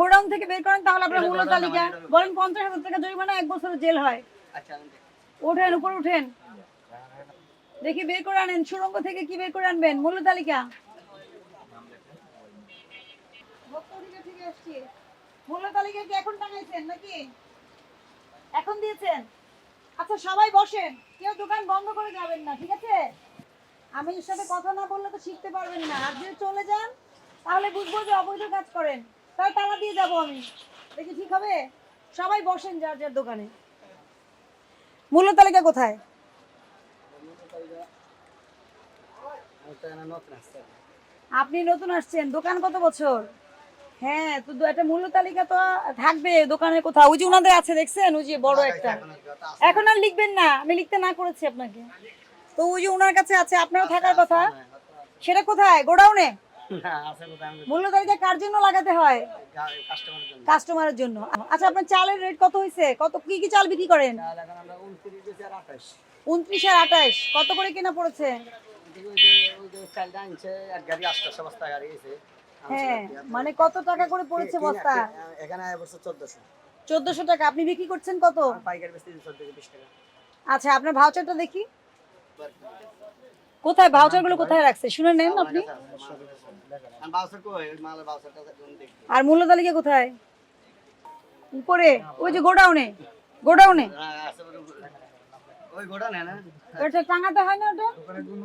Godown থেকে বের করেন তাহলে আপনার মূল্য তালিকা। বলেন পঞ্চাশ হাজার টাকা জরিমানা এক বছরের জেল হয়। আচ্ছা। ওঠেন উপর উঠেন। দেখি বের করে আনেন। সুরঙ্গ থেকে কি বের করে আনবেন? মূল্য তালিকা। ভক্তরিকা থেকে আসছি। মূল্য তালিকা কি এখন টাঙাইছেন নাকি? এখন দিয়েছেন? আচ্ছা সবাই বসেন। কেউ দোকান বন্ধ করে যাবেন না ঠিক আছে? আমি এর সাথে কথা না বললে তো শিখতে পারবেন না। আর যদি চলে যান তাহলে বুঝব যে অবৈধ কাজ করেন তাহলে তালা দিয়ে যাব আমি দেখি ঠিক হবে সবাই বসেন যার যার দোকানে মূল্য তালিকা কোথায়। আপনি নতুন আসছেন দোকান কত বছর হ্যাঁ তো একটা মূল্য তালিকা তো থাকবে দোকানে কোথাও ওই যে ওনাদের আছে দেখছেন ওই যে বড় একটা এখন আর লিখবেন না আমি লিখতে না করেছি আপনাকে তো ওই যে ওনার কাছে আছে আপনারও থাকার কথা সেটা কোথায় গোডাউনে মূল্য তালিকা কার জন্য লাগাতে হয়? কাস্টমারের জন্য। আচ্ছা আপনার চালের রেট কত হয়েছে কত কি কি চাল বিক্রি করেন? চাল এখন আমরা 29 বেচি আর 28 উনত্রিশ আর আঠাশ। কত করে কেনা পড়েছে? হ্যাঁ মানে কত টাকা করে পড়েছে বস্তা? এখানে চোদ্দশো। চোদ্দশো টাকা। আপনি বিক্রি করছেন কত? আচ্ছা আপনার ভাউচারটা দেখি। কোথায় ভাউচারগুলো কোথায় রাখছে? শুনে নেন আপনি। আর মূল্য তালিকা কোথায়? উপরে ওই যে গোডাউনে গোডাউনে। হ্যাঁ, ওটা টাঙাতে হয় না ওটা?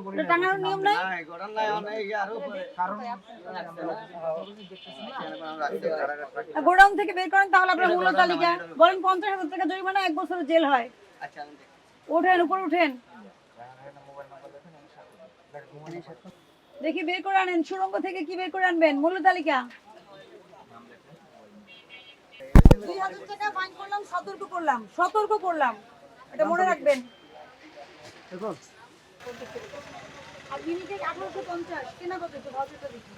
ওটা টাঙানোর নিয়ম নাই? না গোডান নাই অনেক আরও উপরে। কারণ গোডাউন থেকে বের করেন তাহলে আপনার মূল্য তালিকা। বলেন পঞ্চাশ হাজার টাকা জরিমানা এক বছরের জেল হয়। আচ্ছা। ওঠেন উপর উঠেন। দেখি বের করে আনেন সুরঙ্গ থেকে কি বের করে আনবেন? মূল্য তালিকা। দুই হাজার টাকা ফাইন করলাম সতর্ক করলাম সতর্ক করলাম। এটা মনে রাখবেন। আর মিনিটে আঠারোশো পঞ্চাশ কেনা কত একটু ভাউচারটা দেখি।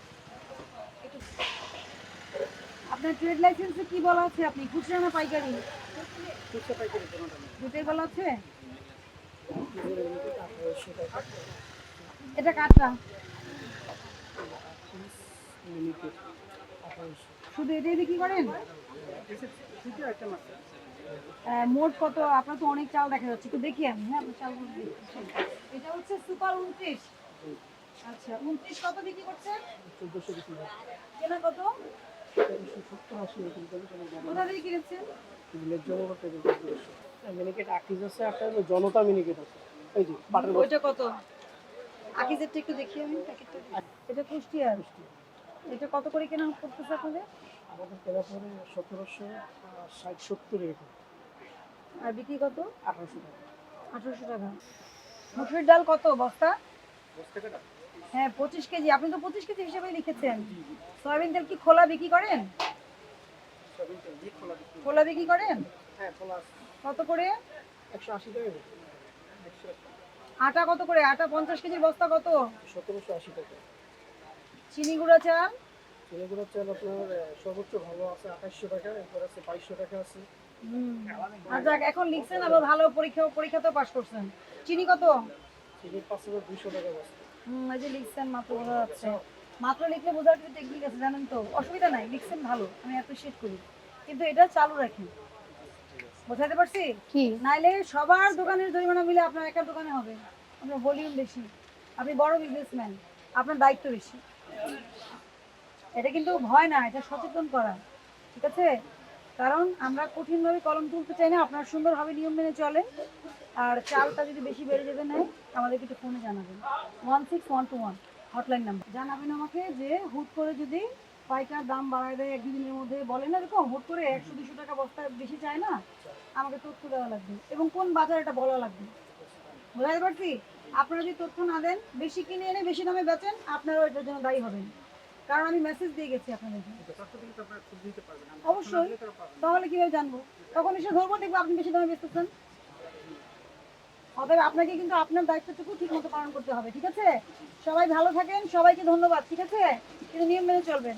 আপনার ট্রেড লাইসেন্সে কি বলা আছে? আপনি খুচরা না পাইকারি? দুটোই বলা আছে? এটা কাটটা শুধু এটাই বিক্রি করেন? মোট কত? আপনার তো অনেক চাল দেখা যাচ্ছে। একটু দেখি আমি হ্যাঁ চালগুলো এটা হচ্ছে সুপার উনত্রিশ। আচ্ছা উনত্রিশ কত বিক্রি করছেন? কেনা কত? কোথা থেকে কিনেছেন? জনতা মিনিকেট আছে এই যে ওইটা কত? আকিজেরটা একটু দেখি আমি প্যাকেটটা এটা কুষ্টিয়ার এটা কত করে কেনা করতেছে আপনাদের? আমাদের কেনা পরে সতেরোশো ষাট সত্তর এরকম। আর বিক্রি কত? আঠারোশো টাকা। আঠারোশো টাকা। মুসুরির ডাল কত বস্তা? হ্যাঁ পঁচিশ কেজি। আপনি তো পঁচিশ কেজি হিসেবে লিখেছেন। সয়াবিন তেল কি খোলা বিক্রি করেন? খোলা বিক্রি। করেন? হ্যাঁ কত করে? একশো আশি টাকা আটা কত করে? আটা পঞ্চাশ কেজির বস্তা কত? সতেরোশো আশি টাকা। চিনি গুঁড়া চাল? ছেলেগুলোর চাল আপনার সর্বোচ্চ ভালো আছে আঠাশশো টাকা এরপর আছে বাইশশো টাকা আছে। এখন লিখছেন আবার ভালো পরীক্ষা পরীক্ষাতেও পাশ করছেন। চিনি কত? চিনি পাঁচ হাজার দুইশো টাকা বস্তা। হুম এই যে লিখছেন মাত্র বোঝা যাচ্ছে। মাত্র লিখলে বোঝার টেকনিক আছে জানেন তো? অসুবিধা নাই লিখছেন ভালো আমি অ্যাপ্রিসিয়েট করি। কিন্তু এটা চালু রাখেন বোঝাতে পারছি? কি? নাইলে সবার দোকানের জরিমানা মিলে আপনার একার দোকানে হবে। আপনার ভলিউম বেশি। আপনি বড় বিজনেসম্যান আপনার দায়িত্ব বেশি। এটা কিন্তু ভয় না এটা সচেতন করা। ঠিক আছে? কারণ আমরা কঠিনভাবে কলম তুলতে চাই না আপনার সুন্দরভাবে নিয়ম মেনে চলেন। আর চালটা যদি বেশি বেড়ে যেতে নেয় আমাদেরকে একটু ফোনে জানাবেন। One six one two one hotline number জানাবেন আমাকে যে হুট করে যদি পাইকার দাম বাড়ায় দেয় এক দুদিনের মধ্যে। বলে না এরকম হুট করে একশো দুশো টাকা বস্তা বেশি চায় না? আমাকে তথ্য দেওয়া লাগবে। এবং কোন বাজার এটা বলা লাগবে? বুঝতে পারছি আপনারা যদি তথ্য না দেন বেশি কিনে এনে বেশি দামে বেচেন আপনারাও এটার জন্য দায়ী হবেন। কারণ আমি মেসেজ দিয়ে গেছি আপনাদেরকে। অবশ্যই। তাহলে কীভাবে জানব? তখন এসে ধরবো দেখব আপনি বেশি দামে বেচতেছেন। অতএব আপনাকে কিন্তু আপনার দায়িত্বটুকু ঠিক মতো পালন করতে হবে ঠিক আছে? সবাই ভালো থাকেন সবাইকে ধন্যবাদ ঠিক আছে? কিন্তু নিয়ম মেনে চলবেন।